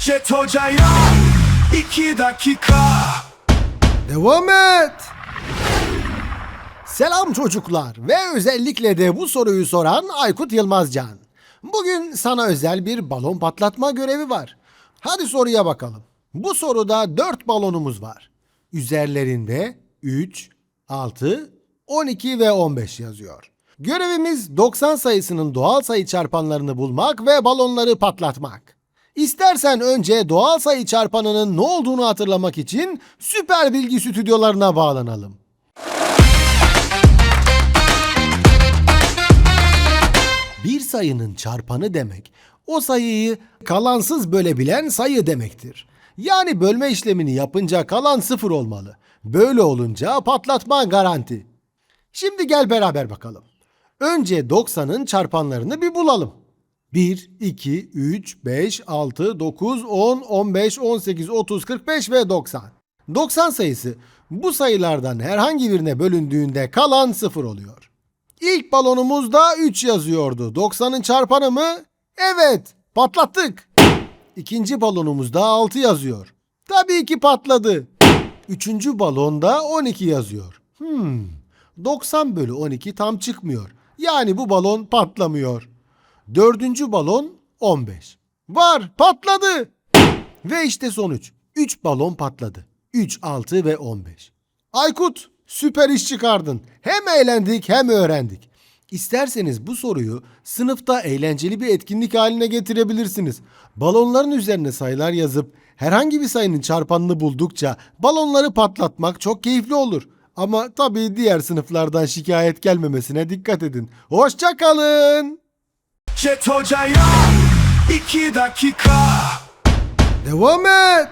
Jet Hoca'ya iki dakika Devam et. Selam çocuklar ve özellikle de bu soruyu soran Aykut Yılmazcan. Bugün sana özel bir balon patlatma görevi var. Hadi soruya bakalım. Bu soruda 4 balonumuz var. Üzerlerinde 3, 6, 12 ve 15 yazıyor. Görevimiz 90 sayısının doğal sayı çarpanlarını bulmak ve balonları patlatmak. İstersen önce doğal sayı çarpanının ne olduğunu hatırlamak için süper bilgi stüdyolarına bağlanalım. Bir sayının çarpanı demek, o sayıyı kalansız bölebilen sayı demektir. Yani bölme işlemini yapınca kalan sıfır olmalı. Böyle olunca patlatma garanti. Şimdi gel beraber bakalım. Önce 90'ın çarpanlarını bir bulalım. 1, 2, 3, 5, 6, 9, 10, 15, 18, 30, 45 ve 90. 90 sayısı bu sayılardan herhangi birine bölündüğünde kalan 0 oluyor. İlk balonumuzda 3 yazıyordu. 90'ın çarpanı mı? Evet, patlattık. İkinci balonumuzda 6 yazıyor. Tabii ki patladı. Üçüncü balonda 12 yazıyor. Hmm, 90 bölü 12 tam çıkmıyor. Yani bu balon patlamıyor. Dördüncü balon 15. Var patladı. Ve işte sonuç. 3 balon patladı. 3, 6 ve 15. Aykut süper iş çıkardın. Hem eğlendik hem öğrendik. İsterseniz bu soruyu sınıfta eğlenceli bir etkinlik haline getirebilirsiniz. Balonların üzerine sayılar yazıp herhangi bir sayının çarpanını buldukça balonları patlatmak çok keyifli olur. Ama tabii diğer sınıflardan şikayet gelmemesine dikkat edin. Hoşça kalın. Jet Hoca'ya iki dakika Devam et.